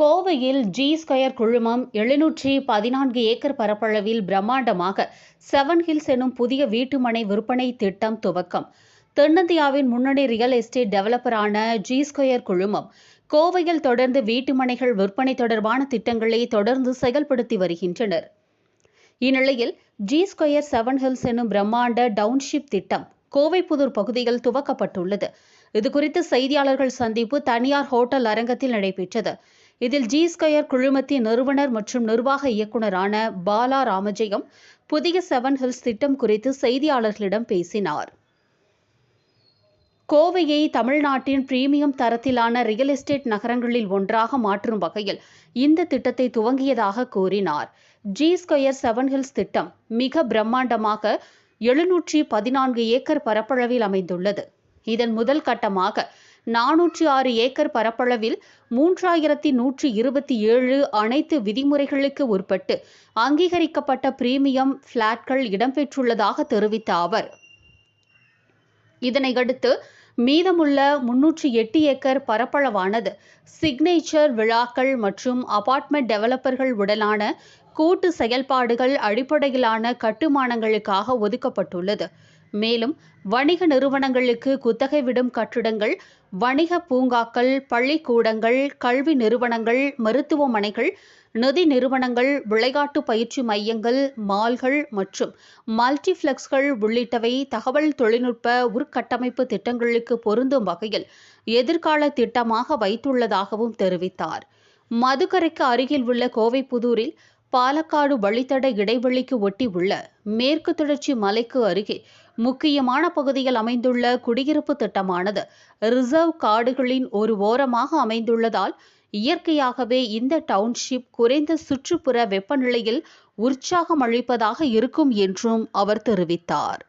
கோவையில் G square குழுமம் எழுநூற்றி பதினான்கு ஏக்கர் பரப்பளவில் பிரம்மாண்டமாக செவன் ஹில்ஸ் எனும் புதிய வீட்டுமனை விற்பனை திட்டம் துவக்கம். தென்னிந்தியாவின் முன்னணி ரியல் எஸ்டேட் டெவலப்பரான ஜி ஸ்கொயர் குழுமம் கோவையில் தொடர்ந்து வீட்டுமனைகள் விற்பனை தொடர்பான திட்டங்களை தொடர்ந்து செயல்படுத்தி வருகின்றனர். இந்நிலையில் ஜி ஸ்கொயர் செவன் ஹில்ஸ் எனும் பிரம்மாண்ட டவுன்ஷிப் திட்டம் கோவைப்புதூர் பகுதியில் துவக்கப்பட்டுள்ளது. இதுகுறித்து செய்தியாளர்கள் சந்திப்பு தனியார் ஹோட்டல் அரங்கத்தில் நடைபெற்றது. இதில் ஜி ஸ்கொயர் குழுமத்தின் நிறுவனர் மற்றும் நிர்வாக இயக்குநரான பாலா ராமஜெயம் புதிய செவன் ஹில்ஸ் திட்டம் குறித்து செய்தியாளர்களிடம் பேசினார். கோவையை தமிழ்நாட்டின் பிரீமியம் தரத்திலான ரியல் எஸ்டேட் நகரங்களில் ஒன்றாக மாற்றும் வகையில் இந்த திட்டத்தை துவங்கியதாக கூறினார். ஜி ஸ்கொயர் செவன் ஹில்ஸ் திட்டம் மிக பிரம்மாண்டமாக எழுநூற்றி பதினான்கு ஏக்கர் பரப்பளவில் அமைந்துள்ளது. இதன் முதல் கட்டமாக நானூற்றி ஆறு ஏக்கர் பரப்பளவில் மூன்றாயிரத்தி நூற்றி இருபத்தி ஏழு அனைத்து விதிமுறைகளுக்கு உட்பட்டு அங்கீகரிக்கப்பட்ட பிரீமியம் பிளாட்கள் இடம்பெற்றுள்ளதாக தெரிவித்த அவர். இதனையடுத்து மீதமுள்ள முன்னூற்றி எட்டு ஏக்கர் பரப்பளவானது சிக்னேச்சர் விழாக்கள் மற்றும் அபார்ட்மெண்ட் டெவலப்பர்கள் உடனான கூட்டு செயல்பாடுகள் அடிப்படையிலான கட்டுமானங்களுக்காக ஒதுக்கப்பட்டுள்ளது. மேலும் வணிக நிறுவனங்களுக்கு குத்தகை விடும் கட்டிடங்கள் வணிக பூங்காக்கள் பள்ளிக்கூடங்கள் கல்வி நிறுவனங்கள் மருத்துவமனைகள் நிதி நிறுவனங்கள் விளையாட்டு பயிற்சி மையங்கள் மால்கள் மற்றும் மல்டிபிளெக்ஸ்கள் உள்ளிட்டவை தகவல் தொழில்நுட்ப உட்கட்டமைப்பு திட்டங்களுக்கு பொருந்தும் வகையில் எதிர்கால திட்டமாக வைத்துள்ளதாகவும் தெரிவித்தார். மதுக்கரைக்கு அருகில் உள்ள கோவைப்புதூரில் பாலக்காடு வழித்தட இடைவெளிக்கு ஒட்டி உள்ள மேற்கு தொடர்ச்சி மலைக்கு அருகே முக்கியமான பகுதியில் அமைந்துள்ள குடியிருப்பு திட்டமானது ரிசர்வ் காடுகளின் ஒரு ஓரமாக அமைந்துள்ளதால் இயற்கையாகவே இந்த டவுன்ஷிப் குறைந்த சுற்றுப்புற வெப்பநிலையில் உற்சாகம் அளிப்பதாக இருக்கும் என்றும் அவர் தெரிவித்தார்.